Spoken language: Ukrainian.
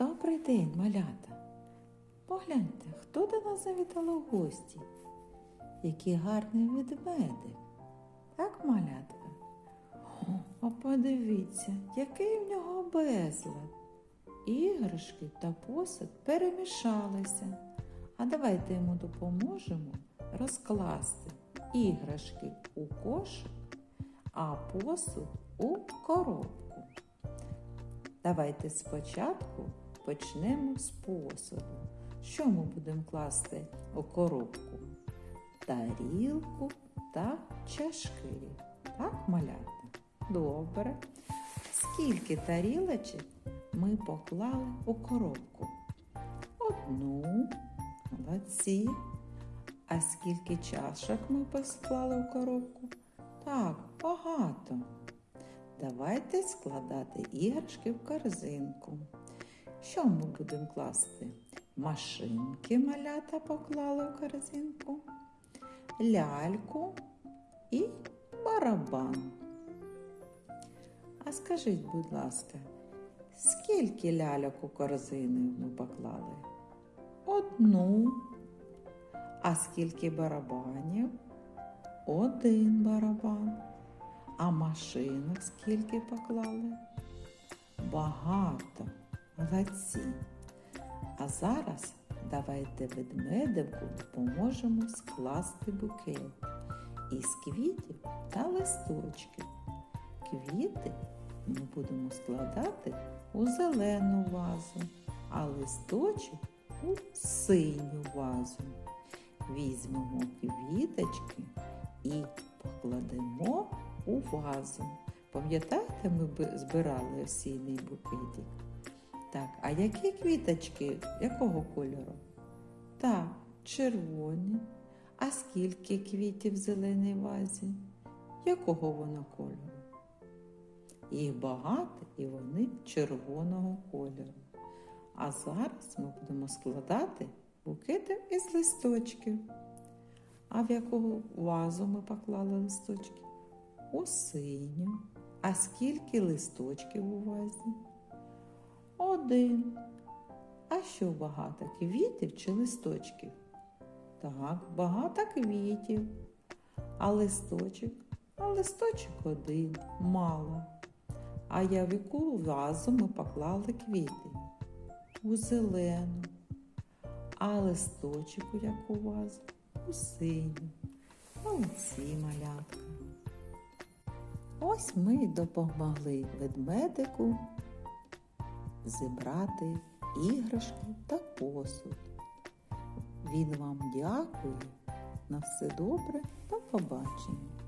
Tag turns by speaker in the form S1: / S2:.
S1: Добрий день, малята. Погляньте, хто до нас завітало в гості? Який гарний ведмедик. Так, малятка? А подивіться, який в нього безлад. Іграшки та посуд перемішалися. А давайте йому допоможемо розкласти іграшки у кошик, а посуд у коробку. Давайте спочатку почнемо з посуду. Що ми будемо класти у коробку? Тарілку та чашки. Так, малята? Добре. Скільки тарілочок ми поклали у коробку? Одну. Молодці. А скільки чашок ми посклали у коробку? Так, багато. Давайте складати іграшки в корзинку. Що ми будемо класти? Машинки малята поклали в корзинку, ляльку і барабан. А скажіть, будь ласка, скільки ляльок у корзину ми поклали? Одну. А скільки барабанів? Один барабан. А машинок скільки поклали? Багато. Молодці. А зараз давайте ведмедику допоможемо скласти букет із квітів та листочків. Квіти ми будемо складати у зелену вазу, а листочок у синю вазу. Візьмемо квіточки і покладемо у вазу. Пам'ятаєте, ми збирали осінній букетик? Так, а які квіточки якого кольору? Так, червоні. А скільки квітів в зеленій вазі? Якого воно кольору? Їх багато і вони червоного кольору. А зараз ми будемо складати букети із листочків. А в яку вазу ми поклали листочки? У синю. А скільки листочків у вазі? Один. А що багато? Квітів чи листочків? Так, багато квітів. А листочок? А листочок один, мало. А я в яку вазу ми поклали квіти? У зелену. А листочок у яку вазу? У синю. Молодці, малятка. Ось ми й допомогли ведмедику зібрати іграшки та посуд. Він вам дякує. На все добре, та побачення.